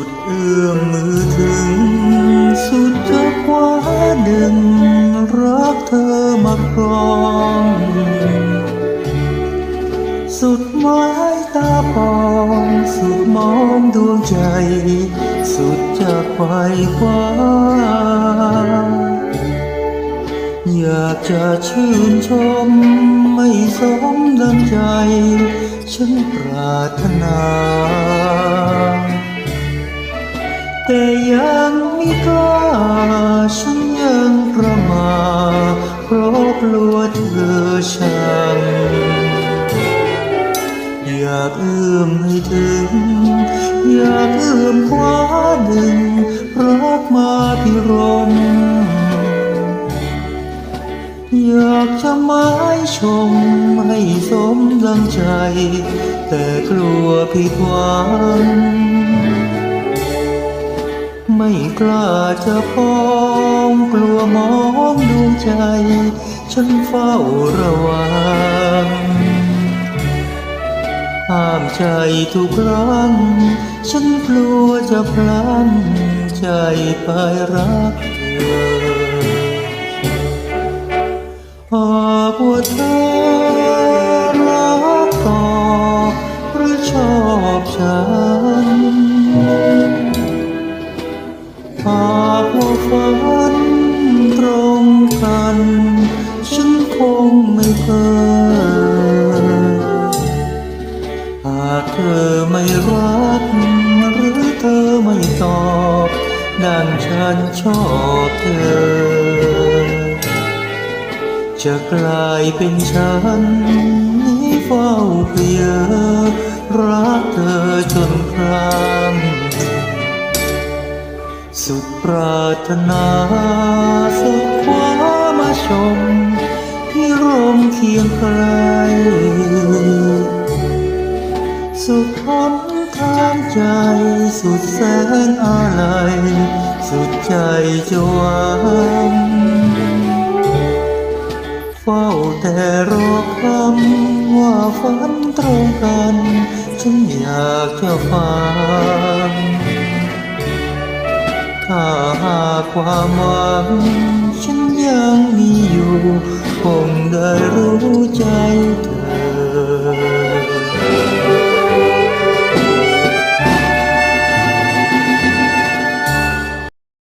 สุดเอื้อมมือถึง สุดจะคว้าดึงรักเธอมาครอง สุดไม้ตาปอง สุดมองดวงใจ สุดจะไปว้คว้าอยากจะชื่นชมไม่สมดังใจ ฉันปรารถนา กล้าฉันยังประมาเพราะกลัวเธอชังอยากเอื้อมให้ถึง อยากเอื้อมคว้าดึงรักมาพิรมอยากจะหมายชมให้สมดังใจ แต่กลัวผิดหวัง ไม่กล้าจะพ้องกลัวมองดวงใจ ฉันเฝ้าระวัง ห้ามใจทุกครั้ง ฉันกลัวจะพลั้งใจไปรักเธอหากว่าเธอรักต่อหรือชอบฉัน ฉันคงไม่เพ้อหากเธอไม่รักหรือเธอไม่ตอบดังฉันชอบเธอ จะกลายเป็นฉันนี้เฝ้าเพียรักเธอจนพลังสุดปรารถนาสุดความ ชม ที่ร่มเคียงไกลสุดทนทางใจสุดแสนอะไรสุดใจจวังเฝ้าแต่รอคำว่าฝันตรงกัน ฉันอยากจะฟัง ถ้าหากความหวังฉันยังมีอยู่ คงได้รู้ใจเธอ